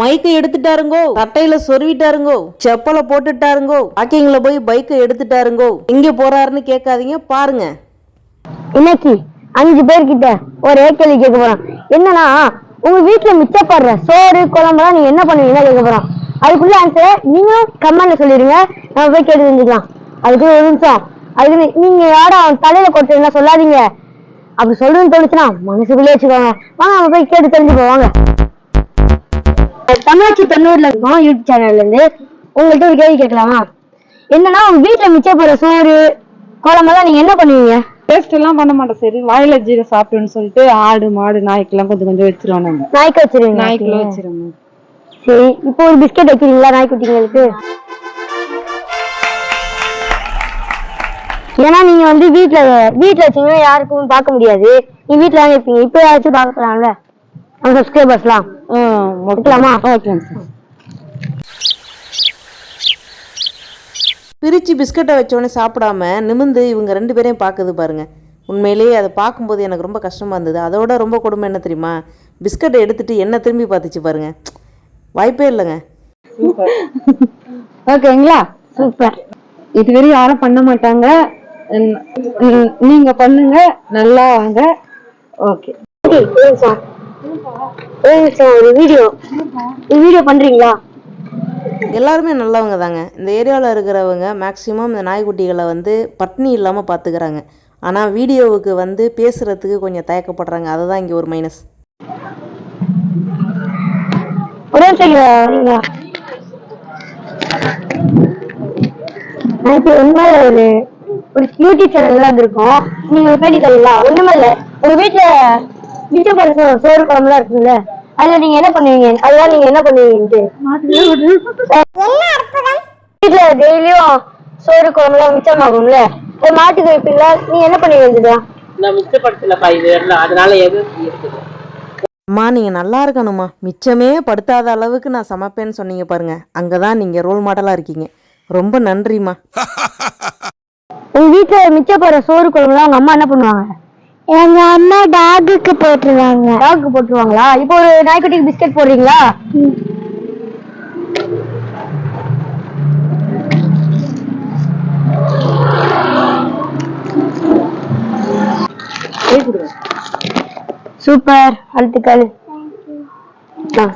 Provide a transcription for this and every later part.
மைக்கை எடுத்துட்டாருங்கோ. கட்டையில சொருவிட்டாருங்கோ. செப்பலை போட்டுட்டாருங்கோ. வாக்கிங்ல போய் பைக்கை எடுத்துட்டாருங்கோ. எங்க போறாருன்னு கேட்காதீங்க பாருங்க. இன்னைக்கு அஞ்சு பேர்கிட்ட ஒரே கேள்வி கேட்க போறோம் என்னன்னா உங்க வீட்டுல மிச்சப்படுற சோறு குழம்புலாம் நீங்க என்ன பண்ணுவீங்கன்னா கேட்க போறோம் அதுக்குள்ள ஆன்சர் நீங்களும் கமெண்ட்ல சொல்லிடுங்க. நம்ம போய் கேட்டு தெரிஞ்சுக்கலாம். அதுக்கு ஒரு நிமிஷம். அதுக்கு நீங்க யாரும் அவன் தலையில கொடுத்தீங்கன்னா சொல்லாதீங்க. அப்படி சொல்றதுன்னு தோணுச்சுன்னா மனசுக்குள்ளே வச்சுக்கோங்க. வாங்க நம்ம போய் கேட்டு தெரிஞ்சுப்போம். வாங்க. தமிழாட்சி தொண்ணூறுல இருக்கோம் யூடியூப் சேனல்ல இருந்து. உங்கள்கிட்ட ஒரு கேள்வி கேட்கலாமா? என்னன்னா உங்க வீட்டுல மிச்சப்படுற சோறு குழம்பெல்லாம் நீங்க என்ன பண்ணுவீங்க? டேஸ்ட் எல்லாம் பண்ண மாட்டோம் சரி. வாயில ஜீரம் சாப்பிட்டோம்னு சொல்லிட்டு ஆடு மாடு நாய்க்கெல்லாம் கொஞ்சம் கொஞ்சம் வச்சிருவோம் நாங்க. நாய்க்கு வச்சிருவீங்க நாய்க்குள்ள வச்சிருவோம். சரி. இப்போ ஒரு பிஸ்கெட் வைக்கிறீங்களா நாய்க்குட்டிங்களுக்கு ஏன்னா நீங்க வந்து வீட்ல வீட்ல வச்சீங்கன்னா யாருக்கும் பார்க்க முடியாது. நீ வீட்ல தான் வைப்பீங்க இப்போ யாராச்சும் பார்க்கலாம்ல நம்ம சப்ஸ்கிரைபர்ஸ்லாம் வைக்கலாமா ஓகே பிரிச்சு பிஸ்கட்டை வச்சோடனே சாப்பிடாம நிமிந்து இவங்க ரெண்டு பேரையும் பார்க்குது பாருங்க. உண்மையிலேயே அதை பார்க்கும்போது எனக்கு ரொம்ப கஷ்டமா இருந்தது. அதோட ரொம்ப கொடுமை என்ன தெரியுமா? பிஸ்கட்டை எடுத்துட்டு என்ன திரும்பி பார்த்துச்சு பாருங்க. வாய்ப்பே இல்லைங்க. ஓகேங்களா சூப்பர் இதுவரை யாரும் பண்ண மாட்டாங்க. நீங்க பண்ணுங்க நல்லா வாங்க. ஓகே வீடியோ ஒரு வீடியோ பண்றீங்களா? எல்லாருமே நல்லவங்க தாங்க. இந்த ஏரியாவில் இருக்கிறவங்க மேக்ஸிமம் இந்த நாய்க்குட்டிகளை வந்து பட்னி இல்லாமல் பார்த்துக்கிறாங்க ஆனால் வீடியோவுக்கு வந்து பேசுகிறதுக்கு கொஞ்சம் தயக்கப்படுறாங்க. அதுதான் இங்கே ஒரு மைனஸ் ஒரே எனக்கு ஒரு ஒரு யூடியூப் சேனல் வந்திருக்கோம். நீங்க ஒரு பேட்டி சொல்லலாம் ஒண்ணுமே இல்ல. உங்க வீட்டுல மிச்சம் பண்ண சோறு குழம்புலாம் இருக்குல்ல அதுல நீங்க என்ன பண்ணுவீங்க? அதுதான் நீங்க என்ன பண்ணுவீங்கன்ட்டு. வீட்டுல டெய்லியும் சோறு குழம்புலாம் மிச்சமாகும்ல. அது மாட்டுக்கு வைப்பீங்களா? நீங்க என்ன பண்ணுவீங்க நான் மிச்சப்படுத்தலப்பா இது வரலாம் அதனால அம்மா நீங்கள் நல்லா இருக்கணுமா மிச்சமே படுத்தாத அளவுக்கு நான் சமைப்பேன்னு சொன்னீங்க பாருங்க. அங்கே தான் நீங்கள் ரோல் மாடலாக இருக்கீங்க. ரொம்ப நன்றிம்மா. உங்க வீட்டுல மிச்சப்படுற சோறு குழம்புலாம் உங்க அம்மா என்ன பண்ணுவாங்க? எங்க அம்மா டாகுக்கு போட்டுருவாங்க. டாகுக்கு போட்டுருவாங்களா? இப்போ ஒரு நாய்க்குட்டிக்கு பிஸ்கட் போடுறீங்களா? சூப்பர். வாழ்த்துக்கள். ஆ.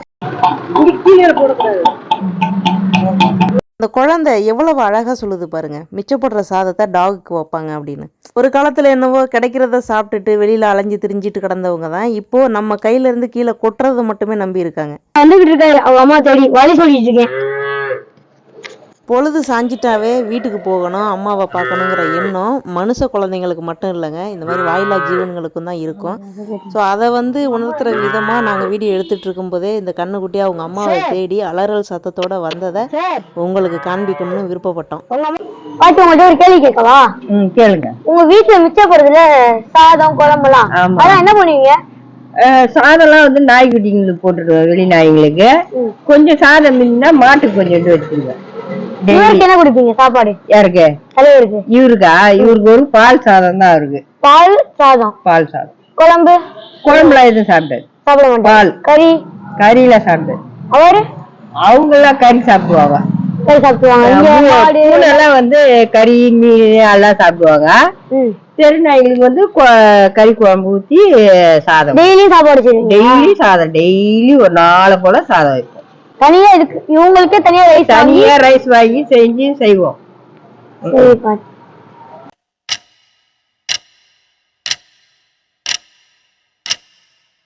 அந்த குழந்தை எவ்வளவு அழகாக சொல்லுது பாருங்க. மிச்சப்படுற சாதத்தை டாகுக்கு வைப்பாங்க அப்படின்னு. ஒரு காலத்தில் என்னவோ கிடைக்கிறத சாப்பிட்டுட்டு வெளியில் அலைஞ்சு திரிஞ்சிட்டு கிடந்தவங்க தான் இப்போ நம்ம கையில இருந்து கீழே கொட்டுறதை மட்டுமே நம்பி இருக்காங்க. அவங்க அம்மா தேடி வழி சொல்லிட்டு இருக்கேன். பொழுது சாஞ்சிட்டாவே வீட்டுக்கு போகணும் அம்மாவை பார்க்கணுங்கிற எண்ணம் மனுஷ குழந்தைங்களுக்கு மட்டும் இல்லைங்க. இந்த மாதிரி வாயிலா ஜீவன்களுக்கும் தான் இருக்கும். ஸோ அதை வந்து உணர்த்துற விதமாக நாங்கள் வீடியோ எடுத்துட்டு இருக்கும்போதே இந்த கண்ணுக்குட்டி அவங்க அம்மாவை தேடி அலறல் சத்தத்தோட வந்ததை உங்களுக்கு காண்பிக்கணும்னு விருப்பப்பட்டோம். பாட்டி உங்கள்ட்ட ஒரு கேள்வி கேட்கவா? ம் கேளுங்க. உங்க வீட்டுல மிச்சப்படுறதுல சாதம் குழம்புலாம். அதெல்லாம் என்ன பண்ணுவீங்க? சாதம்லாம் வந்து நாய்க்குட்டிங்களுக்கு போட்டுருவேன் வெளி நாய்ங்களுக்கு கொஞ்சம் சாதம் இல்லைன்னா மாட்டுக்கு கொஞ்சம் எடுத்து வச்சிருவேன் இவருக்கு என்ன கொடுப்பீங்க? சாப்பாடு. யாருக்கு? தலைவருக்கு இவருக்கா. இவருக்கு? ஒரு பால் சாதம் தான் இருக்கு பால் சாதம். பால் சாதம். குழம்பு. குழம்புலாம் எதுவும் சாப்பிட்டது சாப்பிட பால். கறி. கறியில சாப்பிட்டது அவரு? அவங்க எல்லாம் கறி சாப்பிடுவாங்க. கறி சாப்பிடுவாங்க. பூனைலாம் வந்து கறி மீன் எல்லாம் சாப்பிடுவாங்க. தெரு நாய்களுக்கு வந்து கறி குழம்பு ஊத்தி சாதம். டெய்லியும் சாப்பாடு டெய்லி சாதம். டெய்லி ஒரு நாலு போல சாதம். தனியா இதுக்கு இவங்களுக்கே தனியா ரைஸ் தனியா ரைஸ் வாங்கி செஞ்சு செய்வோம்.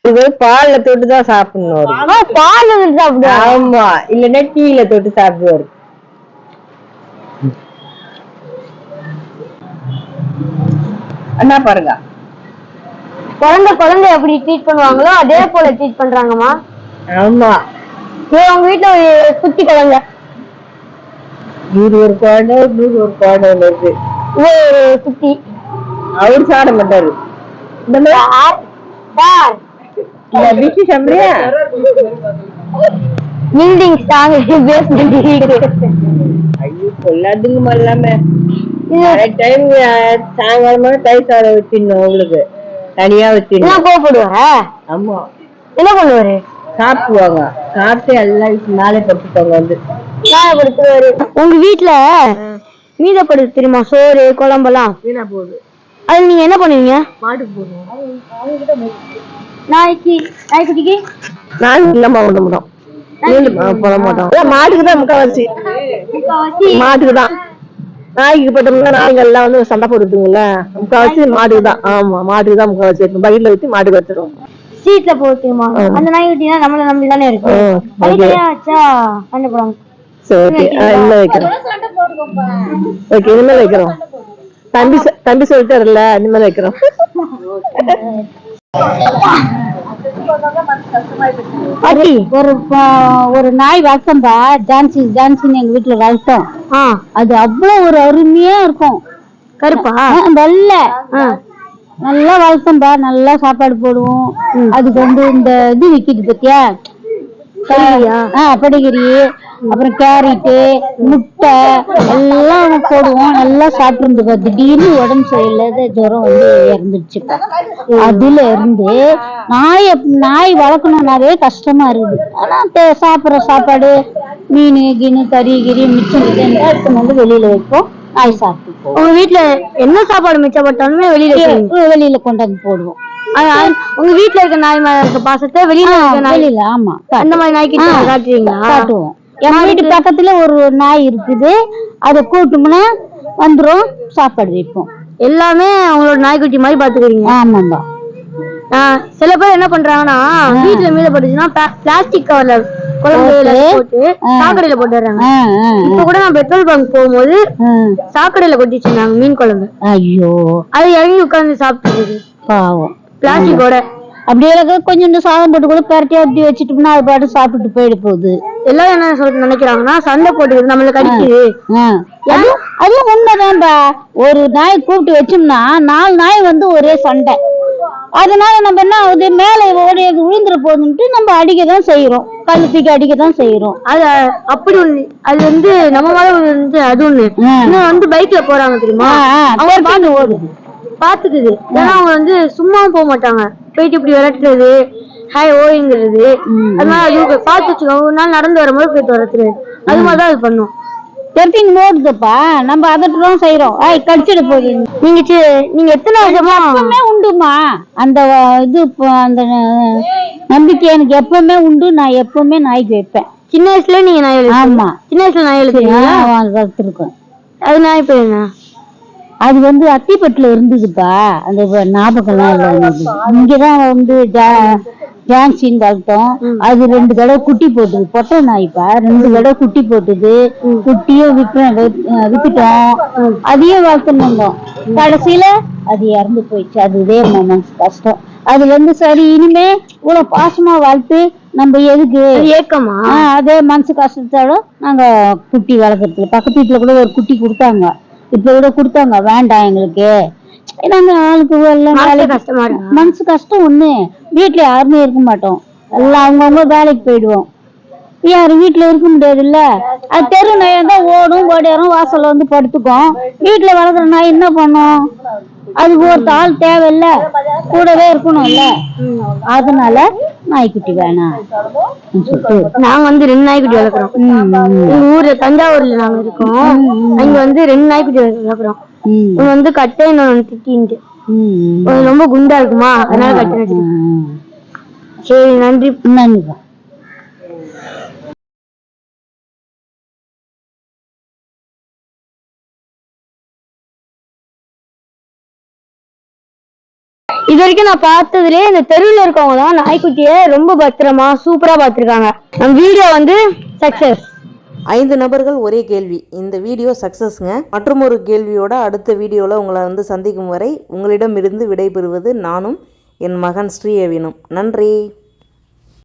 இது பால்ல தொட்டு தான் சாப்பிடணும் பால் வந்து சாப்பிடுவாங்க ஆமா இல்லன்னா டீல தொட்டு சாப்பிடுவாரு. அண்ணா பாருங்க. குழந்தை குழந்தை எப்படி ட்ரீட் பண்ணுவாங்களோ? அதே போல ட்ரீட் பண்றாங்கம்மா. ஆமா. இது உங்க வீட்டுல குட்டி குழந்தை நூறு ஒரு குழந்தை நூறு ஒரு குழந்தை ஒண்ணு இருக்கு. ஒரு குட்டி அவரு சாப்பிட மாட்டாரு. இந்த மாதிரி சார். இந்த பில்டிங் பேஸ்மெண்ட் ஐயோ கொல்லாதுங்க இல்லாம டைம் சாயங்காலமா தயிர் சாதம் வச்சிடணும் உங்களுக்கு. தனியா வச்சிடணும். ஆமா. என்ன பண்ணுவாரு? சாப்பிடுவாங்க. சாப்பிட்டு எல்லாம் மேலே படுத்துப்பாங்க வந்து. நியாயப்படுத்துவாரு உங்க வீட்ல மீதப்படுது தெரியுமா? சோறு குழம்பெல்லாம்? வீணா போகுது. அது நீங்க என்ன பண்ணுவீங்க? மாட்டுக்கு போடுவோம். நாய்க்கு நாய்க்குட்டிக்கு? நாங்கள் இல்லம்மா விட மாட்டோம் மீன் போட மாட்டோம். மாட்டுக்கு தான் முக்கால்வாசி. மாட்டுக்கு தான். நாய்க்கு போட்டோம்னா நாய்ங்க எல்லாம் வந்து சண்டை போடுதுங்கள முக்கால்வாசி மாட்டுக்கு தான். ஆமா மாட்டுக்கு தான் முக்கால்வாசி வைக்கும் பக்கெட்ல வச்சு மாட்டுக்கு வச்சிருவோம். போக தெரியுமா அந்த நாய்க்குட்டினா நம்மள நம்பி தானே இருக்கு தனித்தனியா வச்சா சண்டை போடுவாங்க. சரி ஓகே. இனிமே வைக்கிறோம் ஓகே இனிமேல் வைக்கிறோம். தம்பி தம்பி சொல்லிட்டாருல்ல இனிமேல் வைக்கிறோம். பாட்டி ஒரு நாய் வளர்த்தோம்பா ஜான்சி ஜான்சின்னு எங்க வீட்டுல வளர்த்தோம். அது அவ்வளவு ஒரு அருமையா இருக்கும். கருப்பா? வெள்ளை. நல்லா வளர்த்தோம்பா நல்லா சாப்பாடு போடுவோம். அதுக்கு வந்து இந்த இது விக்குது பத்தியா? படுகிரி அப்புறம் கேரட்டு முட்டை எல்லாம் போடுவோம். நல்லா சாப்பிட்டு திடீர்னு உடம்பு சரியில்லாத ஜுரம் வந்து இறந்துடுச்சுப்பா அதுல இருந்து நாய நாய் வளர்க்கணும்னாவே கஷ்டமா இருக்குது. ஆனா சாப்பிடுற சாப்பாடு மீன் கீனு கறி கிரி மிச்சம் மிச்சம் எடுத்து வந்து வெளியில வைப்போம். உங்க வீட்ல என்ன சாப்பாடு மிச்சப்பட்டாலுமே வெளியில. வெளியில கொண்டு வந்து போடுவோம். உங்க வீட்ல இருக்க நாய் மேல இருக்க பாசத்தை வெளியில இருக்க நாய் வெளியில ஆமா அந்த மாதிரி நாய்க்கு. காட்டுறீங்களா காட்டுவோம். எங்க வீட்டு பக்கத்துல ஒரு நாய் இருக்குது. அதை கூட்டோம்னா வந்துரும் சாப்பாடு வைப்போம். எல்லாமே அவங்களோட நாய்க்குட்டி மாதிரி பாத்துக்கிறீங்க ஆமாம்பா சில பேர் என்ன பண்றாங்கன்னா வீட்டுல மீதப்பட்டுச்சுன்னா பிளாஸ்டிக் கவர்ல குழம்பு எல்லாத்தையும் போட்டு சாக்கடையில போட்டுறாங்க இப்ப கூட நான் பெட்ரோல் பங்க் போகும்போது. சாக்கடையில கொட்டி வச்சிருந்தாங்க மீன் குழம்பு. ஐயோ. அது இறங்கி உட்கார்ந்து சாப்பிட்டு பாவம். பிளாஸ்டிக்கோட அப்படியே கொஞ்சோண்டு சாதம் போட்டு கூட பரட்டி அப்படி வச்சுட்டோம்னா அது பாட்டு சாப்பிட்டுட்டு போயிட போகுது. எல்லாரும் என்ன சொல்ல நினைக்கிறாங்கன்னா சண்டை போட்டுக்கிறது நம்மள கடிக்குது. ஆ. அதுவும் உண்மைதான்பா. ஒரு நாய் கூப்பிட்டு வச்சோம்னா நாலு நாய் வந்து ஒரே சண்டை. அதனால நம்ம என்ன ஆகுது? மேலே ஓடி விழுந்துற போதுன்ட்டு நம்ம அடிக்க தான் செய்யறோம் கல்லு தூக்கி அடிக்க தான் செய்யறோம் அது அப்படி ஒண்ணு அது வந்து நம்ம மேல வந்து அது ஒண்ணு. இன்னும் வந்து பைக்ல போறாங்க தெரியுமா? அவங்க அவங்க ஓடுது. பாத்துக்குது. ஏன்னா அவங்க வந்து சும்மா போக மாட்டாங்க. போயிட்டு இப்படி விரட்டுறது ஹாய் ஓய்ங்கிறது. அதனால அது பார்த்து வச்சுக்கோ ஒரு நாள் நடந்து வரும்போது போயிட்டு வரது அது மாதிரி தான் அது பண்ணும். பெருத்தின் ஓடுதுப்பா. நம்ம அதட்டு தான் செய்யறோம் ஐய் கடிச்சிட போகுது. நீங்க நீங்க எத்தனை வருஷமா எப்பவுமே உண்டுமா? அந்த இது அந்த நம்பிக்கை எனக்கு எப்பவுமே உண்டு. நான் எப்பவுமே நாய்க்கு வைப்பேன் சின்ன வயசுல நீங்க நாய் எழுத்து ஆமா. சின்ன வயசுல நாய் எழுத்துறீங்களா வளர்த்துருக்கேன் அது நாய் பேர் என்ன? அது வந்து அத்திப்பட்டுல இருந்ததுப்பா. அந்த இல்லை எனக்கு. இங்கதான் வந்து ஜான்சின்னு வளர்த்தோம் அது ரெண்டு தடவை குட்டி போட்டுது. பொட்டை நாய்ப்பா ரெண்டு தடவை குட்டி போட்டுது. குட்டியும் விற்க வித்துட்டோம் அதையும் வளர்த்துன்னு இருந்தோம் கடைசியில அது இறந்து போயிடுச்சு. அதுவே மனசு கஷ்டம். அது வந்து சரி இனிமே இவ்வளவு பாசமா வளர்த்து நம்ம எதுக்கு? அது ஏக்கமா? அதே மனசு கஷ்டத்தோட நாங்க குட்டி வளர்க்கறதுல பக்கத்து வீட்டுல கூட ஒரு குட்டி கொடுத்தாங்க. இப்ப கூட கொடுத்தாங்க. வேண்டாம் எங்களுக்கு. நாங்க ஆளுக்கு மனசு கஷ்டம் ஒண்ணு. வீட்டுல யாருமே இருக்க மாட்டோம். எல்லாம் அவங்கவுங்க வேலைக்கு போயிடுவோம். யாரும் வீட்டுல இருக்க முடியாது இல்ல அது தெரு நாயா தான் ஓடும் ஓடியாரும் வாசல்ல வந்து படுத்துக்கும். வீட்டுல வளர்க்குற நாய் என்ன பண்ணும்? அதுக்கு ஒரு ஆள் தேவையில்ல. கூடவே இருக்கணும்ல. அதனால நாய்க்குட்டி வேணாம். நாங்க வந்து ரெண்டு நாய்க்குட்டி வளர்க்குறோம். எங்க ஊர்ல தஞ்சாவூர்ல நாங்க இருக்கோம். அங்க வந்து ரெண்டு நாய்க்குட்டி வளர்க்குறோம். ஒண்ணு வந்து கட்டை இன்னொன்னு திட்டின்ட்டு. அது ரொம்ப குண்டா இருக்குமா? அதனால கட்டை. சரி நன்றி. நன்றிப்பா. இது வரைக்கும் நான் பார்த்ததுலயே இந்த தெருவில் இருக்கவங்க தான் நாய்க்குட்டியை ரொம்ப பத்திரமா சூப்பரா பார்த்திருக்காங்க. நம்ம வீடியோ வந்து சக்சஸ் ஐந்து நபர்கள் ஒரே கேள்வி. இந்த வீடியோ சக்ஸஸ்ங்க மற்றும் ஒரு கேள்வியோட அடுத்த வீடியோவில் உங்களை வந்து சந்திக்கும் வரை உங்களிடமிருந்து விடைபெறுவது நானும் என் மகன் ஸ்ரீ அவினும் நன்றி.